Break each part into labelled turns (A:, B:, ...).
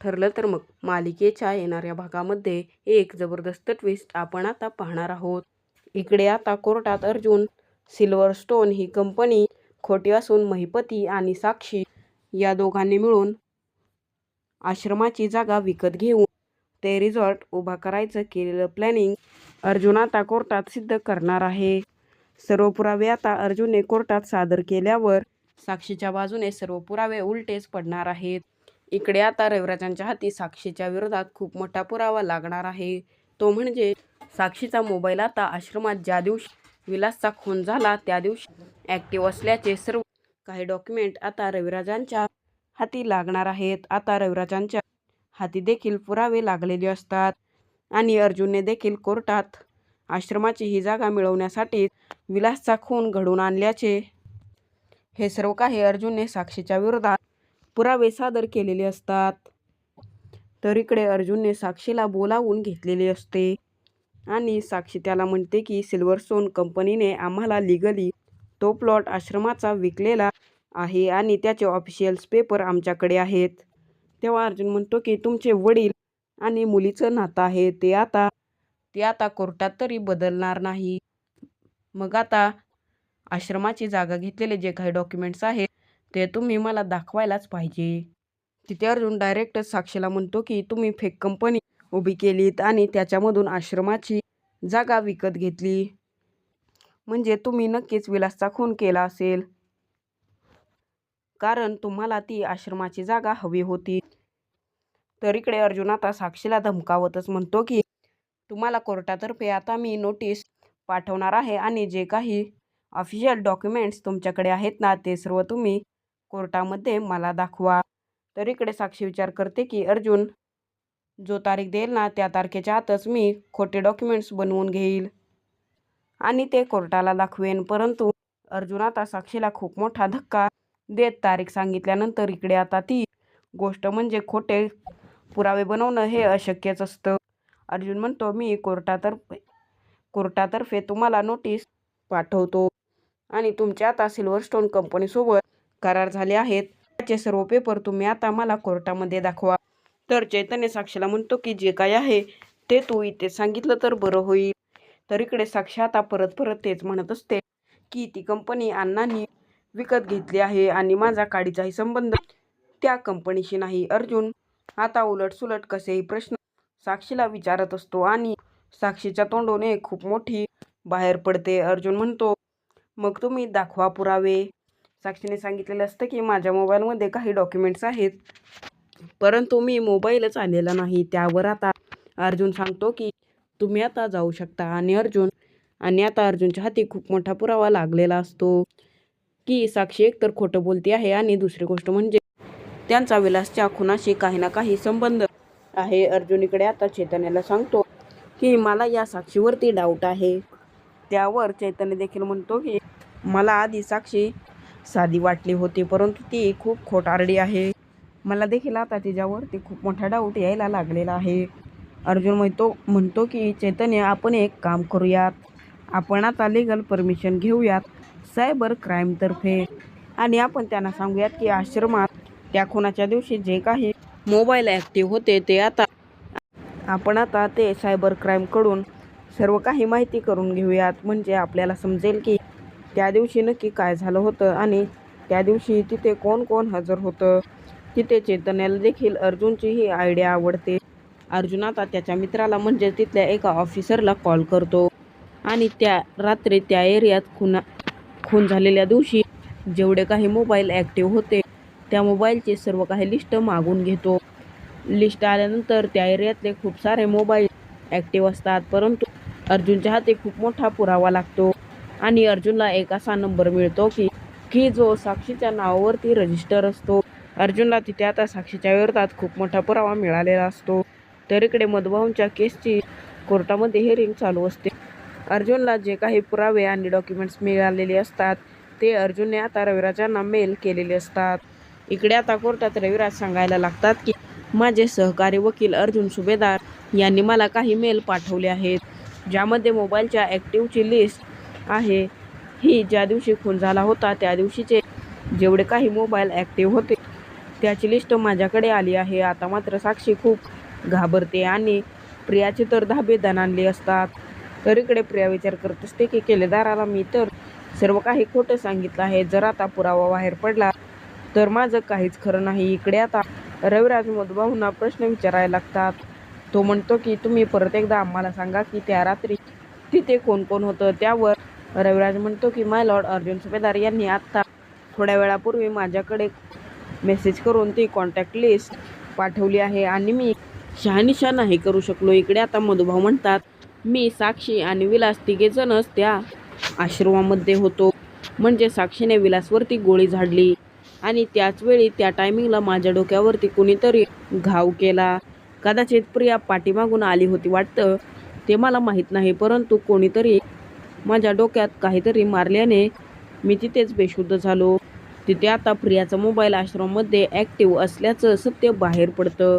A: ठरलं तर मग मालिकेच्या येणाऱ्या भागामध्ये एक जबरदस्त ट्विस्ट आपण आता पाहणार आहोत. इकडे आता कोर्टात अर्जुन सिल्वरस्टोन ही कंपनी खोटी असून महिपती आणि साक्षी या दोघांनी मिळून आश्रमाची जागा विकत घेऊन ते रिझॉर्ट उभा करायचं केलेलं प्लॅनिंग अर्जुन आता कोर्टात सिद्ध करणार आहे. सर्व पुरावे आता अर्जुनने कोर्टात सादर केल्यावर साक्षीच्या बाजूने सर्व पुरावे उलटेच पडणार आहेत. इकडे आता रविराजांच्या हाती साक्षीच्या विरोधात खूप मोठा पुरावा लागणार आहे. तो म्हणजे साक्षीचा मोबाईल आता आश्रमात ज्या दिवशी विलासचा खून झाला त्या दिवशी ॲक्टिव्ह असल्याचे सर्व काही डॉक्युमेंट आता रविराजांच्या हाती लागणार आहेत. आता रविराजांच्या हाती देखील पुरावे लागलेले असतात आणि अर्जुनने देखील कोर्टात आश्रमाची ही जागा मिळवण्यासाठी विलासचा खून घडवून आणल्याचे हे सर्व काही अर्जुनने साक्षीच्या विरोधात पुरावे सादर केलेले असतात. तर इकडे अर्जुनने साक्षीला बोलावून घेतलेले असते. आणि साक्षी त्याला म्हणते की सिल्वरस्टोन कंपनीने आम्हाला लिगली तो प्लॉट आश्रमाचा विकलेला आहे आणि त्याचे ऑफिशियल्स पेपर आमच्याकडे आहेत. तेव्हा अर्जुन म्हणतो की तुमचे वडील आणि मुलीचं नातं आहे. ते आता ते आता कोर्टात तरी बदलणार नाही. मग आता आश्रमाची जागा घेतलेले जे काही डॉक्युमेंट्स आहेत ते तुम्ही मला दाखवायलाच पाहिजे. तिथे अर्जुन डायरेक्ट साक्षीला म्हणतो की तुम्ही फेक कंपनी उभी केलीत आणि त्याच्यामधून आश्रमाची जागा विकत घेतली. म्हणजे तुम्ही नक्कीच विलासचा खून केला असेल. कारण तुम्हाला ती आश्रमाची जागा हवी होती. तर इकडे अर्जुन आता साक्षीला धमकावतच म्हणतो की तुम्हाला कोर्टातर्फे आता मी नोटीस पाठवणार आहे आणि जे काही ऑफिशियल डॉक्युमेंट्स तुमच्याकडे आहेत ना ते सर्व तुम्ही कोर्टामध्ये मला दाखवा. तर इकडे साक्षी विचार करते की अर्जुन जो तारीख देईल ना त्या तारखेच्या आतच मी खोटे डॉक्युमेंट्स बनवून घेईल. आणि ते कोर्टाला दाखवेन. परंतु अर्जुन आता साक्षीला खूप मोठा धक्का देत तारीख सांगितल्यानंतर इकडे आता ती गोष्ट म्हणजे खोटे पुरावे बनवणं हे अशक्यच असतं. अर्जुन म्हणतो मी कोर्टातर्फे कोर्टातर्फे तुम्हाला नोटीस पाठवतो आणि तुमच्या आता सिल्वरस्टोन कंपनीसोबत करार झाले आहेत. त्याचे सर्व पेपर तुम्ही आता मला कोर्टामध्ये दाखवा. तर चैतन्य साक्षीला म्हणतो की जे काय आहे ते तू इथे सांगितलं तर बरं होईल. तर इकडे साक्षी आता परत परत तेच म्हणत असते की ती कंपनी अण्णांनी विकत घेतली आहे आणि माझा काडीचाही संबंध त्या कंपनीशी नाही. अर्जुन आता उलटसुलट कसेही प्रश्न साक्षीला विचारत असतो आणि साक्षीच्या तोंडोने खूप मोठी बाहेर पडते. अर्जुन म्हणतो मग तुम्ही दाखवा पुरावे. साक्षीने सांगितलेलं असतं की माझ्या मोबाईलमध्ये काही डॉक्युमेंट्स आहेत. परंतु मी मोबाईलच आलेला नाही. त्यावर आता अर्जुन सांगतो की तुम्ही आता जाऊ शकता. आणि अर्जुन आणि आता अर्जुनच्या हाती खूप मोठा पुरावा लागलेला असतो की साक्षी एकतर खोटं बोलती आहे आणि दुसरी गोष्ट म्हणजे त्यांचा विलासच्या खुनाशी काही ना काही संबंध आहे. अर्जुन इकडे आता चैतन्याला सांगतो की मला या साक्षीवरती डाऊट आहे. त्यावर चैतन्य देखील म्हणतो की मला आधी साक्षी साधी वाटली होती परंतु ती खूप खोटारडी आहे. मला देखील आता तिच्यावरती खूप मोठा डाऊट यायला लागलेला आहे. अर्जुन म्हणतो म्हणतो की चैतन्य आपण एक काम करूयात. आपण आता लिगल परमिशन घेऊयात सायबर क्राईमतर्फे आणि आपण त्यांना सांगूयात की आश्रमात त्या खुनाच्या दिवशी जे काही मोबाईल ॲक्टिव्ह होते ते आता आपण आता ते सायबर क्राईमकडून सर्व काही माहिती करून घेऊयात. म्हणजे आपल्याला समजेल की त्या दिवशी नक्की काय झालं होतं आणि त्या दिवशी तिथे कोण कोण हजर होतं? तिथे चैतन्याला देखील अर्जुनची ही आयडिया आवडते. अर्जुन आता त्याच्या मित्राला म्हणजे तिथल्या एका ऑफिसरला कॉल करतो. आणि त्या रात्री त्या एरियात खुना खून झालेल्या दिवशी जेवढे काही मोबाईल ॲक्टिव्ह होते त्या मोबाईलचे सर्व काही लिस्ट मागून घेतो. लिस्ट आल्यानंतर त्या एरियातले खूप सारे मोबाईल ॲक्टिव्ह असतात परंतु अर्जुनच्या हाती खूप मोठा पुरावा लागतो. आणि अर्जुनला एक असा नंबर मिळतो की की जो साक्षीच्या नावावरती रजिस्टर असतो. अर्जुनला तिथे आता साक्षीच्या विरोधात खूप मोठा पुरावा मिळालेला असतो. तर इकडे मधुभाऊंच्या केसची कोर्टामध्ये हिअरिंग चालू असते. अर्जुनला जे काही पुरावे आणि डॉक्युमेंट्स मिळालेले असतात ते अर्जुनने आता रविराजांना मेल केलेले असतात. इकडे आता कोर्टात रविराज सांगायला लागतात की माझे सहकारी वकील अर्जुन सुभेदार यांनी मला काही मेल पाठवले आहेत ज्यामध्ये मोबाईलच्या ॲक्टिव्हची लिस्ट आहे. ही ज्या दिवशी खून झाला होता त्या दिवशीचे जेवढे काही मोबाईल ॲक्टिव्ह होते त्याची लिस्ट माझ्याकडे आली आहे. आता मात्र साक्षी खूप घाबरते आणि प्रियाचे तर धाबे दणाणले असतात. तर इकडे प्रिया विचार करत असते की केलेदाराला मी तर सर्व काही खोटं सांगितलं आहे. जर आता पुरावा बाहेर पडला तर माझं काहीच खरं नाही. इकडे आता रविराज मधुभाऊंना प्रश्न विचारायला लागतात. तो म्हणतो की तुम्ही परत एकदा आम्हाला सांगा की त्या रात्री तिथे कोण कोण होतं? त्यावर रविराज म्हणतो की माय लॉर्ड अर्जुन सुभेदार यांनी आत्ता थोड्या वेळापूर्वी माझ्याकडे मेसेज करून ती कॉन्टॅक्ट लिस्ट पाठवली आहे आणि मी शहानिशा नाही करू शकलो. इकडे आता मधुभाऊ म्हणतात मी साक्षी आणि विलास तिघेजणच त्या आश्रमामध्ये होतो. म्हणजे साक्षीने विलासवरती गोळी झाडली आणि त्याचवेळी त्या टायमिंगला माझ्या डोक्यावरती कुणीतरी घाव केला. कदाचित प्रिया पाठीमागून आली होती वाटतं ते मला माहीत नाही परंतु कोणीतरी माझ्या डोक्यात काहीतरी मारल्याने मी तिथेच बेशुद्ध झालो. तिथे आता प्रियाचा मोबाईल आश्रममध्ये ॲक्टिव्ह असल्याचं सत्य बाहेर पडतं.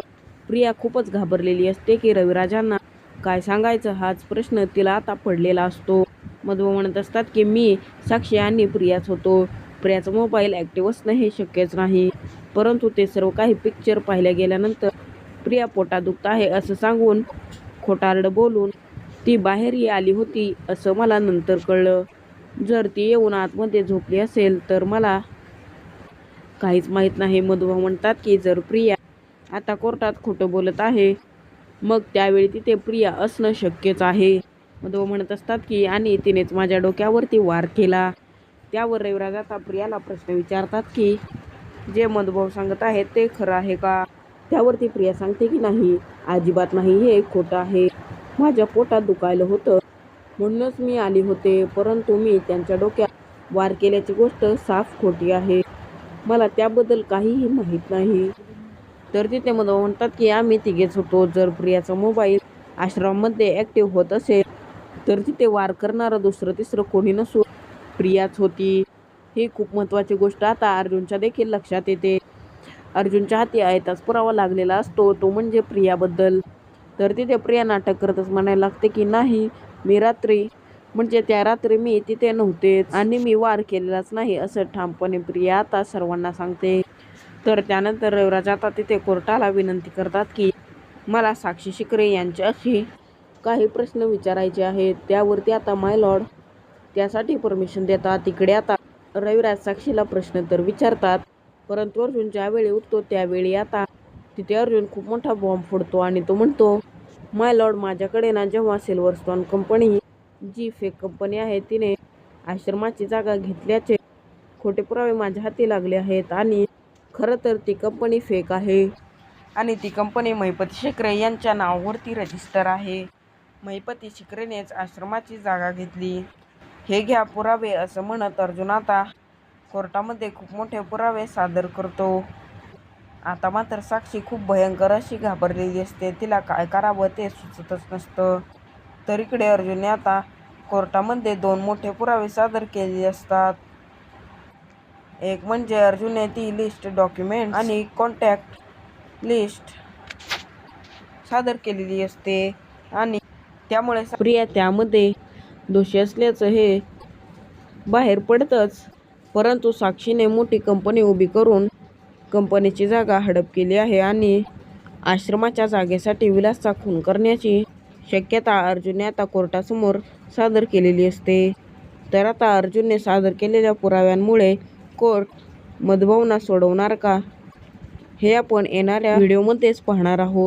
A: प्रिया खूपच घाबरलेली असते की रविराजांना काय सांगायचं हाच प्रश्न तिला आता पडलेला असतो. मधव म्हणत असतात की मी साक्षी आणि प्रियाच होतो. प्रियाचा मोबाईल ॲक्टिव्ह असणं हे शक्यच नाही. परंतु ते सर्व काही पिक्चर पाहिल्या गेल्यानंतर प्रिया पोटात दुखत आहे असं सांगून खोटारड बोलून ती बाहेरही आली होती असं मला नंतर कळलं. जर ती येऊन आतमध्ये झोपली असेल तर मला काहीच माहीत नाही. मधुभा म्हणतात की जर प्रिया आता कोर्टात खोटं बोलत आहे मग त्यावेळी तिथे प्रिया असणं शक्यच आहे. मधुभाऊ म्हणत असतात की आणि तिनेच माझ्या डोक्यावरती वार केला. त्यावर रविराज आता प्रियाला प्रश्न विचारतात की जे मधुभाऊ सांगत आहेत ते खरं आहे का? त्यावरती प्रिया सांगते की नाही अजिबात नाही हे खोटं आहे. माझ्या पोटात दुखायलं होतं. म्हणूनच मी आले होते परंतु मी त्यांच्या डोक्यात वार केल्याची गोष्ट साफ खोटी आहे. मला त्याबद्दल काहीही माहीत नाही. तर तिथे मला म्हणतात की आम्ही तिघेच होतो. जर प्रियाचा मोबाईल आश्रमामध्ये ॲक्टिव्ह होत असेल तर तिथे वार करणारं दुसरं तिसरं कोणी नसून प्रियाच होती. ही खूप महत्त्वाची गोष्ट आता अर्जुनच्या देखील लक्षात येते. अर्जुनच्या हाती आयताच पुरावा लागलेला असतो. तो म्हणजे प्रियाबद्दल. तर तिथे प्रिया नाटक करतच म्हणायला लागते की नाही मी रात्री म्हणजे त्या रात्री मी तिथे नव्हते आणि मी वार केलेलाच नाही असं ठामपणे प्रिया आता सर्वांना सांगते. तर त्यानंतर रविराज आता तिथे कोर्टाला विनंती करतात की मला साक्षी शिकरे यांच्याशी काही प्रश्न विचारायचे आहेत त्यावरती आता माय लॉर्ड त्यासाठी परमिशन देतात. तिकडे आता रविराज साक्षीला प्रश्न तर विचारतात परंतु अर्जुन ज्यावेळी उठतो त्यावेळी आता तिथे अर्जुन खूप मोठा बॉम्ब फोडतो आणि तो म्हणतो माय लॉर्ड माझ्याकडे ना जेव्हा सिल्वरस्टॉन कंपनी जी फेक कंपनी आहे तिने आश्रमाची जागा घेतल्याचे खोटे पुरावे माझ्या हाती लागले आहेत आणि खरं तर ती कंपनी फेक आहे. आणि ती कंपनी महिपती शिकरे यांच्या नावावरती रजिस्टर आहे. महिपती शिकरेनेच आश्रमाची जागा घेतली. हे घ्या पुरावे असं म्हणत अर्जुन आता कोर्टामध्ये खूप मोठे पुरावे सादर करतो. आता मात्र साक्षी खूप भयंकर अशी घाबरलेली असते. तिला काय करावं ते सुचतच नसतं. तर इकडे अर्जुनने आता कोर्टामध्ये दोन मोठे पुरावे सादर केले असतात. एक म्हणजे अर्जुनने ती लिस्ट डॉक्युमेंट आणि कॉन्टॅक्ट लिस्ट सादर केलेली असते आणि त्यामुळे प्रिया त्यामध्ये दोषी असल्याचं हे बाहेर पडतंच. परंतु साक्षीने मोठी कंपनी उभी करून कंपनीची जागा हडप केली आहे आणि आश्रमाच्या जागेसाठी विलासचा खून करण्याची शक्यता अर्जुनने आता कोर्टासमोर सादर केलेली असते. तर आता अर्जुनने सादर केलेल्या पुराव्यांमुळे कोर्ट मदभावना सोडवणार का? हे आपण येणाऱ्या व्हिडिओमध्येच पाहणार आहोत.